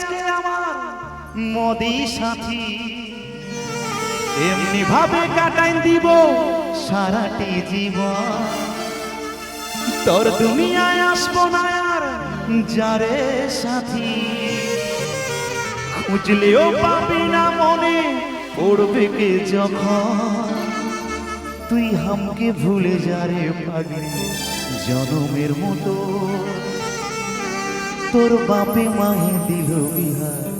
আজকে আমার মোদি সাথী। এমনি ভাবে কাটাই দিব সারাটি জীবন। তোর দুনিয়ায় আসব না আর যারে সাথী। খুঁজলেও পাবি না মনে, পড়বে কে যখন। তুই হামকে ভুলে যারে পাগলি, জনমের মতো। তোর বাপে মাহে দিল বিহার।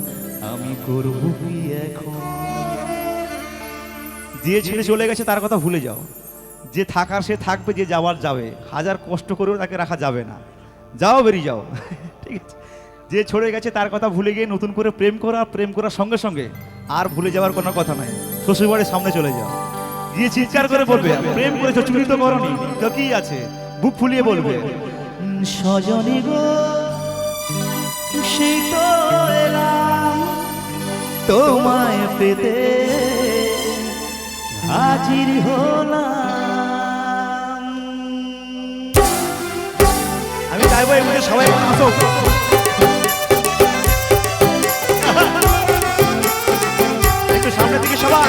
আমি করব কি এখন? যে ছেড়ে চলে গেছে তার কথা ভুলে যাও। যে থাকার সে থাকবে, যে যাওয়ার যাবে। হাজার কষ্ট করেও তাকে রাখা যাবে না। যাও, বেরিয়ে যাও। ঠিক আছে। যে ছড়ে গেছে তার কথা ভুলে গিয়ে নতুন করে প্রেম করা, প্রেম করার সঙ্গে সঙ্গে আর ভুলে যাওয়ার কোনো কথা নাই। শ্বশুরবাড়ির সামনে চলে যাও। গিয়ে চিৎকার করে বলবে, প্রেম করেছ চুরি তো করনি, তো কি আছে? বুক ফুলিয়ে বলবে সজনী গো সেই তো এলাম তোমায় পেতে। হাজির হলাম। আমি চাইব মুহূর্তে সবাই আসো একটু সামনের দিকে সবাই।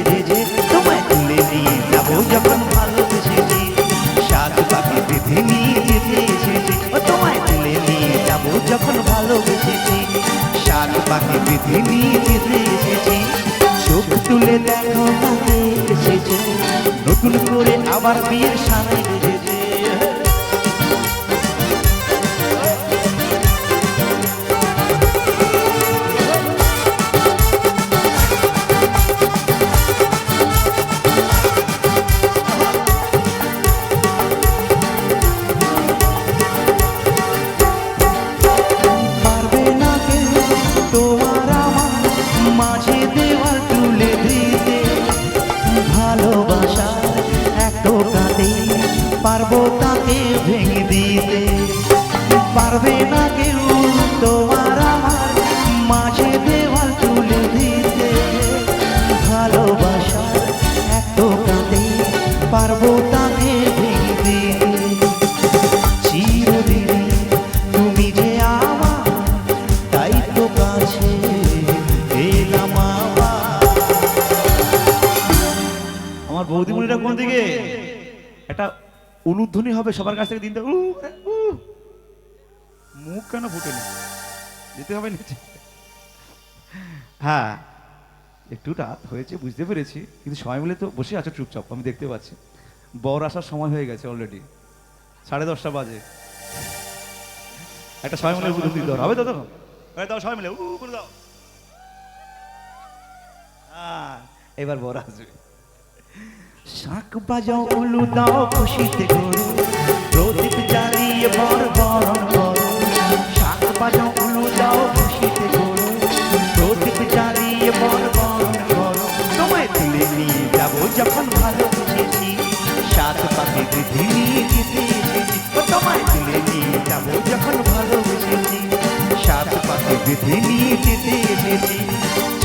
পাখি বিধি যেতে এসেছি। চোখ তুলে দেখো এসেছে। নতুন করে আবার বিয়ের সামনে বেজেছে পারবে না কেউ, তোমার আমার মাঝে দেওয়াল তুলে দিতে। ভালোবাসার এত কাঁদে পারব তাকে আমার কোন দিকে? একটা উলুধ্বনি হবে সবার কাছ থেকে দিন। মুখ কেন ফুটেনি যেতে হবে নিচে। হ্যাঁ একটু রাত হয়েছে বুঝতে পেরেছি কিন্তু সবাই মিলে তো বসে আছো চুপচাপ আমি দেখতে পাচ্ছি। বর আসার সময় হয়ে গেছে অলরেডি সাড়ে দশটা বাজে। একটা সবাই মিলে দিতে হবে। তো তখন? দাও সবাই মিলে। উ করে দাও। হ্যাঁ, এবার বর আসবে। শাক বাজাও উলু দাও খুশিতে করো বিধি নিয়ে যেতে এসেছি।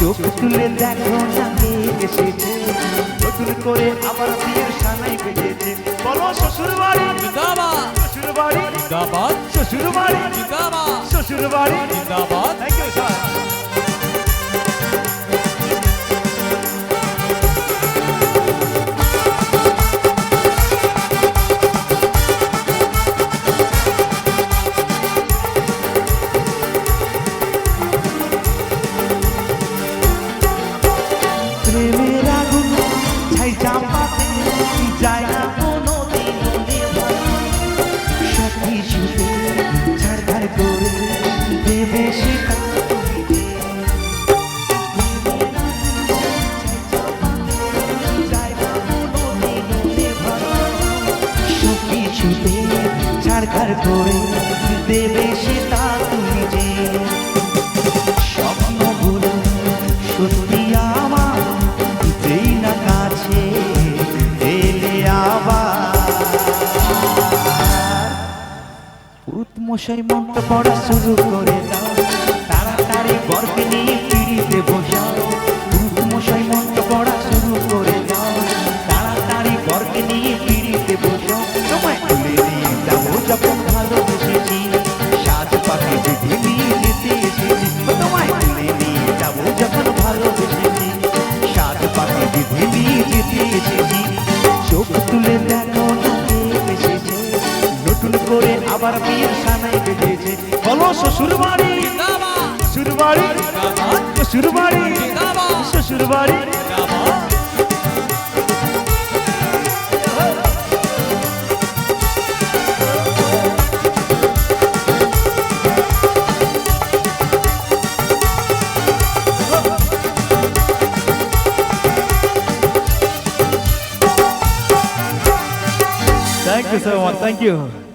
চোখ তুলে দেখো না এসেছে। নতুন করে আবার বিয়ের সানাই বেজেছে বলো শ্বশুর বাড়ি জিন্দাবাদ। শ্বশুর বাড়ি জিন্দাবাদ। শ্বশুর বাড়ি জিন্দাবাদ। শ্বশুর বাড়ি জিন্দাবাদ। ছুটে ছাড়খার করে দেবে সে তা তুমি যে। স্বপ্নগুলো সত্যি আমার যেই না কাছে এলে আবার। মন্ত্র পড়া শুরু করে দাও, তাড়াতাড়ি গর্বে নিয়ে ফিরিতে বসে আবার বিয়ের সানাই বেজেছে বলো শ্বশুর বাড়ি শ্বশুর বাড়ি শ্বশুর বাড়ি শ্বশুর বাড়ি Thank you so much. Thank you.